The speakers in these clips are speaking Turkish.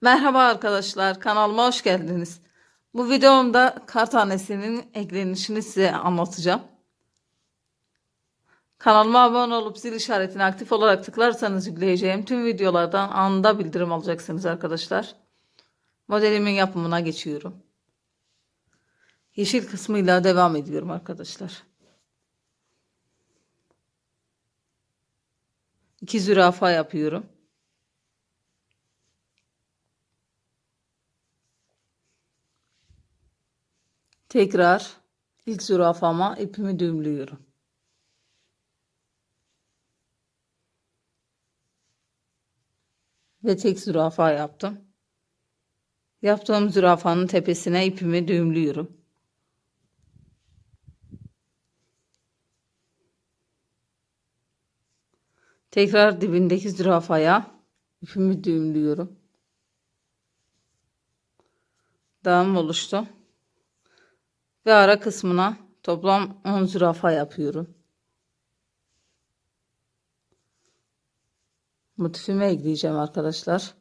Merhaba arkadaşlar, kanalıma hoş geldiniz. Bu videomda kar tanesinin eklenişini size anlatacağım. Kanalıma abone olup zil işaretini aktif olarak tıklarsanız yükleyeceğim tüm videolardan anında bildirim alacaksınız arkadaşlar. Modelimin yapımına geçiyorum. Yeşil kısmıyla devam ediyorum arkadaşlar. İki zürafa yapıyorum. Tekrar ilk zürafama ipimi düğümlüyorum. Ve tek zürafa yaptım. Yaptığım zürafanın tepesine ipimi düğümlüyorum. Tekrar dibindeki zürafaya ipimi düğümlüyorum. Dağım oluştu. Ve ara kısmına toplam 10 zürafa yapıyorum. Motifimi ekleyeceğim arkadaşlar.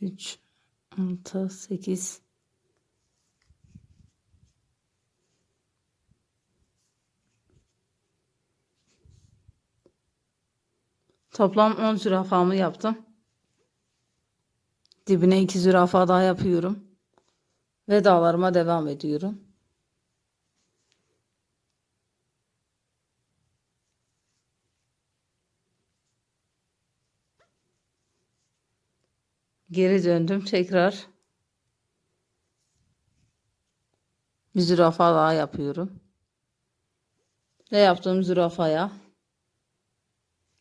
Üç, altı, sekiz. Toplam 10 zürafamı yaptım. Dibine 2 zürafa daha yapıyorum. Ve dağlarıma devam ediyorum. Geri döndüm tekrar. Bir zürafa daha yapıyorum. Ve yaptığım zürafaya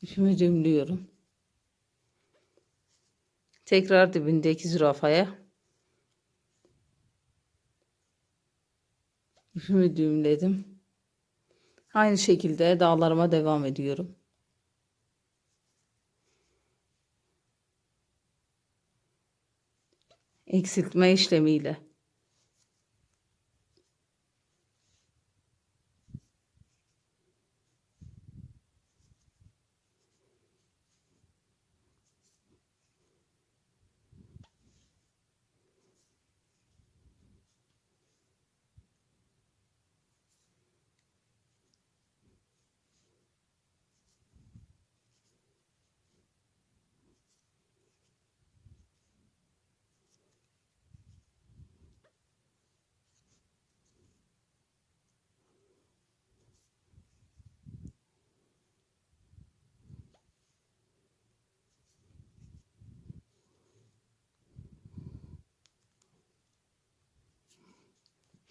ipimi düğümlüyorum. Tekrar dibindeki zürafaya ipimi düğümledim. Aynı şekilde dağlarıma devam ediyorum. Eksiltme işlemiyle.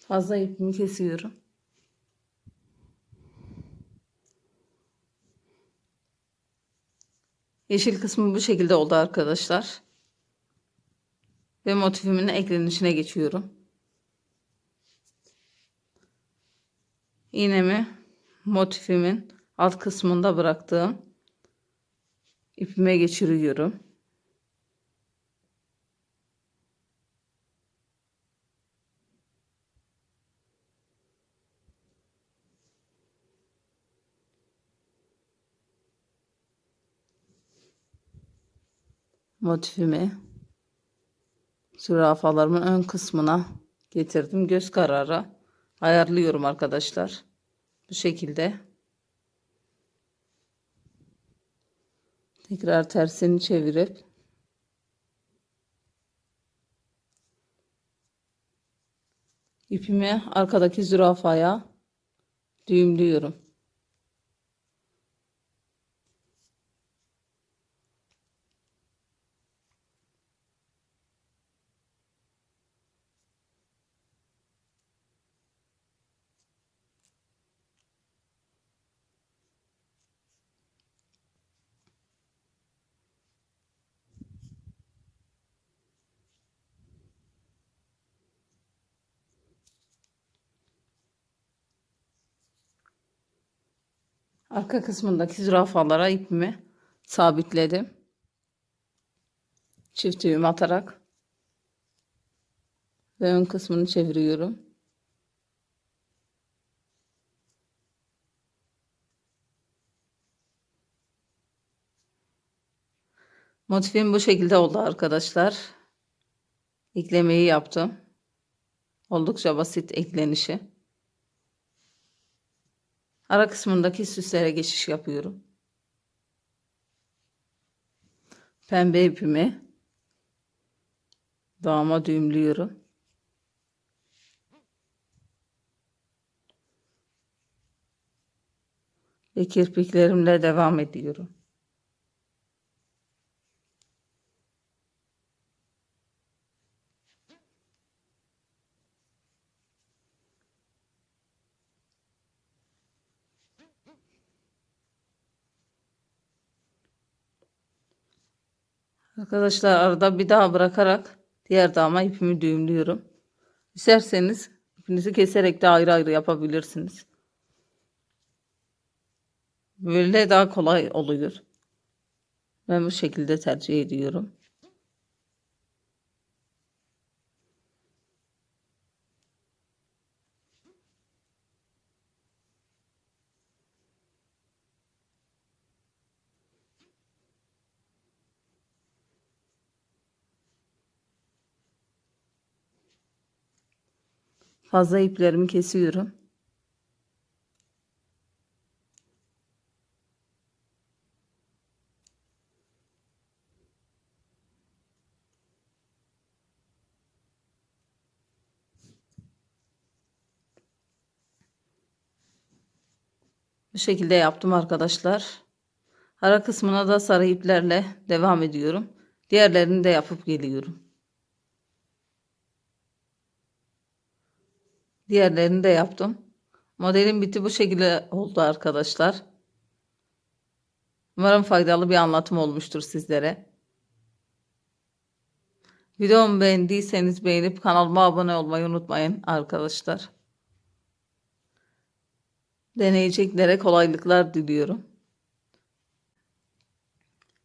Fazla ipimi kesiyorum. Yeşil kısmı bu şekilde oldu arkadaşlar. Ve motifimin eklenişine geçiyorum. İğnemi motifimin alt kısmında bıraktığım ipime geçiriyorum. Motifimi zürafalarımın ön kısmına getirdim. Göz kararı ayarlıyorum arkadaşlar. Bu şekilde. Tekrar tersini çevirip ipimi arkadaki zürafaya düğümlüyorum. Arka kısmındaki zürafalara ipimi sabitledim. Çift düğüm atarak ve ön kısmını çeviriyorum. Motifim bu şekilde oldu arkadaşlar. Eklemeyi yaptım. Oldukça basit eklenişi. Ara kısmındaki süslere geçiş yapıyorum. Pembe ipimi dağıma düğümlüyorum. Ve kirpiklerimle devam ediyorum. Arkadaşlar arada bir daha bırakarak diğer dama ipimi düğümlüyorum. İsterseniz ipinizi keserek de ayrı ayrı yapabilirsiniz. Böyle daha kolay oluyor. Ben bu şekilde tercih ediyorum. Fazla iplerimi kesiyorum. Bu şekilde yaptım arkadaşlar. Ara kısmına da sarı iplerle devam ediyorum. Diğerlerini de yapıp geliyorum. Diğerlerini de yaptım. Modelin biti bu şekilde oldu arkadaşlar. Umarım faydalı bir anlatım olmuştur sizlere. Videomu beğendiyseniz beğenip kanalıma abone olmayı unutmayın arkadaşlar. Deneyeceklere kolaylıklar diliyorum.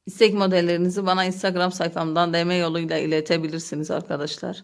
İstek modellerinizi bana Instagram sayfamdan DM yoluyla iletebilirsiniz arkadaşlar.